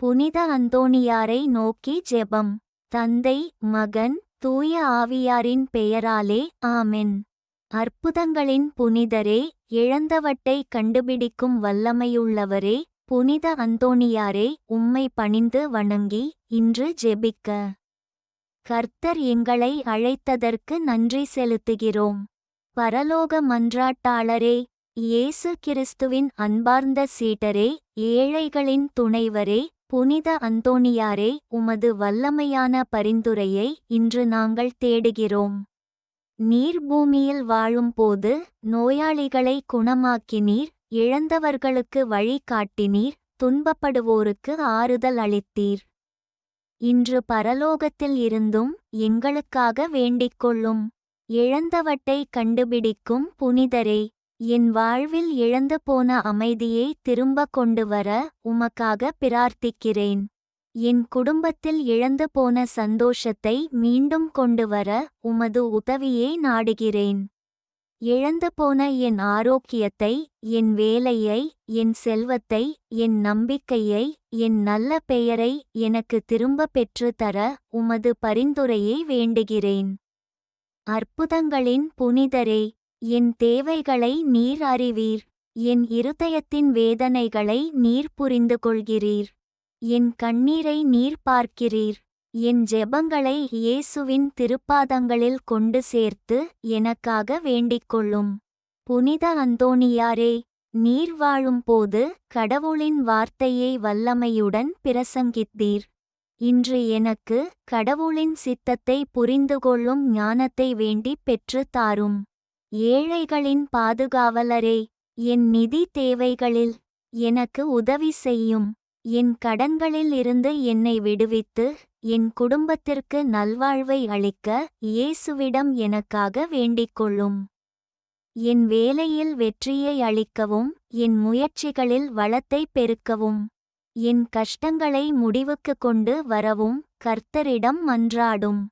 புனித அந்தோணியாரை நோக்கி ஜெபம். தந்தை மகன் தூய ஆவியாரின் பெயராலே ஆமென். அற்புதங்களின் புனிதரே இழந்தவட்டை கண்டுபிடிக்கும் வல்லமையுள்ளவரே புனித அந்தோணியாரே உம்மை பணிந்து வணங்கி இன்று ஜெபிக்க. கர்த்தர் எங்களை அழைத்ததற்கு நன்றி செலுத்துகிறோம். பரலோக மன்றாட்டாளரே இயேசு கிறிஸ்துவின் அன்பார்ந்த சீடரே ஏழைகளின் துணைவரே புனித அந்தோணியாரே உமது வல்லமையான பரிந்துரையை இன்று நாங்கள் தேடுகிறோம். நீர் பூமியில் வாழும்போது நோயாளிகளை குணமாக்கினீர் இழந்தவர்களுக்கு வழி காட்டினீர் துன்பப்படுவோருக்கு ஆறுதல் அளித்தீர். இன்று பரலோகத்தில் இருந்தும் எங்களுக்காக வேண்டிக் கொள்ளும். இழந்தவட்டை கண்டுபிடிக்கும் புனிதரே என் வாழ்வில் இழந்து போன அமைதியை திரும்ப கொண்டு வர உமக்காக பிரார்த்திக்கிறேன். என் குடும்பத்தில் இழந்து போன சந்தோஷத்தை மீண்டும் கொண்டு வர உமது உதவியை நாடுகிறேன். இழந்து போன என் ஆரோக்கியத்தை என் வேலையை என் செல்வத்தை என் நம்பிக்கையை என் நல்ல பெயரை எனக்கு திரும்ப பெற்று தர உமது பரிந்துரையை வேண்டுகிறேன். அற்புதங்களின் புனிதரே! என் தேவைகளை நீர் அறிவீர். என் இருதயத்தின் வேதனைகளை நீர் புரிந்து கொள்கிறீர் என் கண்ணீரை நீர் பார்க்கிறீர். என் ஜெபங்களை இயேசுவின் திருப்பாதங்களில் கொண்டு சேர்த்து எனக்காக வேண்டிக்கொள்ளும். புனித அந்தோணியாரே நீர் வாழும்போது கடவுளின் வார்த்தையை வல்லமையுடன் பிரசங்கித்தீர். இன்று எனக்கு கடவுளின் சித்தத்தை புரிந்து கொள்ளும் ஞானத்தை வேண்டி பெற்று தாரும். ஏழைகளின் பாதுகாவலரே என் நிதி தேவைகளில் எனக்கு உதவி செய்யும். என் கடன்களில் இருந்து என்னை விடுவித்து என் குடும்பத்திற்கு நல்வாழ்வை அளிக்க இயேசுவிடம் எனக்காக வேண்டிக்கொள்ளும். என் வேலையில் வெற்றியை அளிக்கவும் என் முயற்சிகளில் வளத்தை பெருக்கவும். என் கஷ்டங்களை முடிவுக்கு கொண்டு வரவும் கர்த்தரிடம் மன்றாடும்.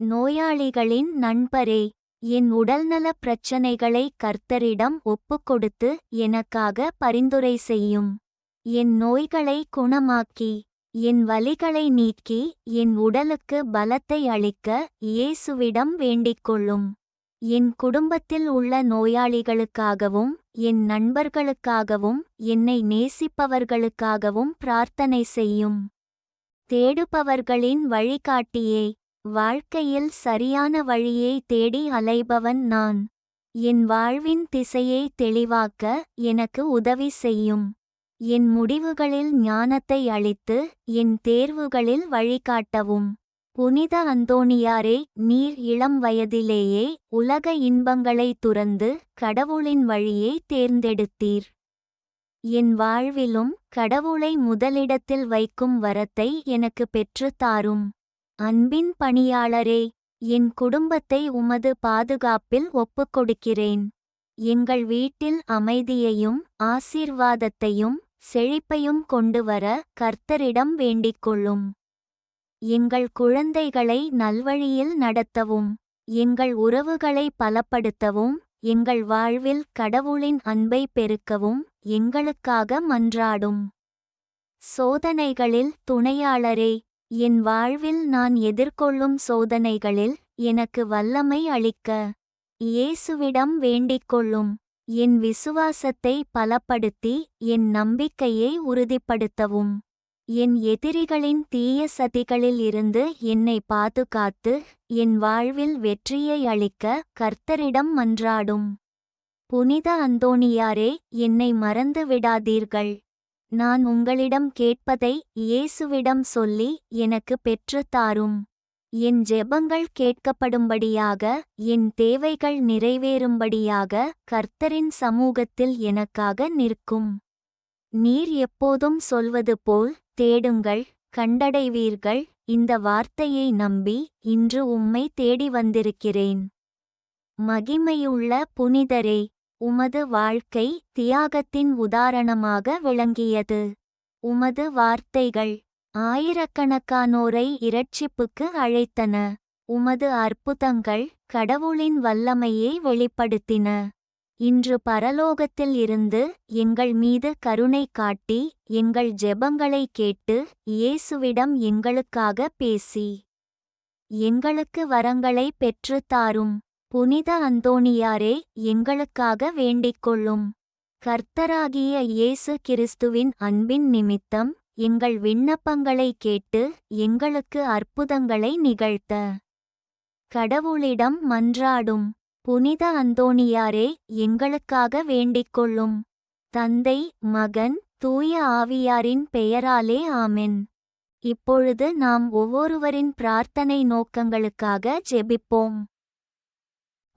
நோயாளிகளின் நண்பரே என் உடல்நலப் பிரச்சனைகளை கர்த்தரிடம் ஒப்புக்கொடுத்து எனக்காக பரிந்துரை செய்யும். என் நோய்களை குணமாக்கி என் வலிகளை நீக்கி என் உடலுக்கு பலத்தை அளிக்க இயேசுவிடம் வேண்டிக்கொள்ளும். என் குடும்பத்தில் உள்ள நோயாளிகளுக்காகவும் என் நண்பர்களுக்காகவும் என்னை நேசிப்பவர்களுக்காகவும் பிரார்த்தனை செய்யும். தேடுபவர்களின் வழிகாட்டியே வாழ்க்கையில் சரியான வழியை தேடி அலைபவன் நான். என் வாழ்வின் திசையை தெளிவாக்க எனக்கு உதவி செய்யும். என் முடிவுகளில் ஞானத்தை அளித்து என் தேர்வுகளில் வழிகாட்டவும். புனித அந்தோணியாரே நீர் இளம் வயதிலேயே உலக இன்பங்களை துறந்து கடவுளின் வழியை தேர்ந்தெடுத்தீர். என் வாழ்விலும் கடவுளை முதலிடத்தில் வைக்கும் வரத்தை எனக்கு பெற்று தாரும். அன்பின் பணியாளரே என் குடும்பத்தை உமது பாதுகாப்பில் ஒப்புக்கொடுக்கிறேன். எங்கள் வீட்டில் அமைதியையும் ஆசீர்வாதத்தையும் செழிப்பையும் கொண்டுவர கர்த்தரிடம் வேண்டிக்கொள்ளும். எங்கள் குழந்தைகளை நல்வழியில் நடத்தவும் எங்கள் உறவுகளை பலப்படுத்தவும் எங்கள் வாழ்வில் கடவுளின் அன்பை பெருக்கவும் எங்களுக்காக மன்றாடும். சோதனைகளில் துணையாளரே என் வாழ்வில் நான் எதிர்கொள்ளும் சோதனைகளில் எனக்கு வல்லமை அளிக்க இயேசுவிடம் வேண்டிக் கொள்ளும். என் விசுவாசத்தை பலப்படுத்தி என் நம்பிக்கையை உறுதிப்படுத்தவும். என் எதிரிகளின் தீய சதிகளில் இருந்து என்னை பாதுகாத்து என் வாழ்வில் வெற்றியை அளிக்க கர்த்தரிடம் மன்றாடும். புனித அந்தோணியாரே என்னை மறந்து விடாதீர்கள். நான் உங்களிடம் கேட்பதை இயேசுவிடம் சொல்லி எனக்கு பெற்று தாரும். என் ஜெபங்கள் கேட்கப்படும்படியாக என் தேவைகள் நிறைவேறும்படியாக கர்த்தரின் சமூகத்தில் எனக்காக நிற்கும். நீர் எப்போதும் சொல்வது போல் தேடுங்கள் கண்டடைவீர்கள் இந்த வார்த்தையை நம்பி இன்று உம்மை தேடி வந்திருக்கிறேன். மகிமையுள்ள புனிதரே உமது வாழ்க்கை தியாகத்தின் உதாரணமாக விளங்கியது. உமது வார்த்தைகள் ஆயிரக்கணக்கானோரை இரட்சிப்புக்கு அழைத்தன. உமது அற்புதங்கள் கடவுளின் வல்லமையை வெளிப்படுத்தின. இன்று பரலோகத்தில் இருந்து எங்கள் மீது கருணை காட்டி எங்கள் ஜெபங்களை கேட்டு இயேசுவிடம் எங்களுக்காக பேசி எங்களுக்கு வரங்களை பெற்றுத் தாரும். புனித அந்தோணியாரே எங்களுக்காக வேண்டிக்கொள்ளும். கர்த்தராகிய இயேசு கிறிஸ்துவின் அன்பின் நிமித்தம் எங்கள் விண்ணப்பங்களை கேட்டு எங்களுக்கு அற்புதங்களை நிகழ்த்த. கடவுளிடம் மன்றாடும். புனித அந்தோணியாரே எங்களுக்காக வேண்டிக்கொள்ளும். தந்தை மகன் தூய ஆவியாரின் பெயராலே ஆமென். இப்பொழுது நாம் ஒவ்வொருவரின் பிரார்த்தனை நோக்கங்களுக்காக ஜெபிப்போம்.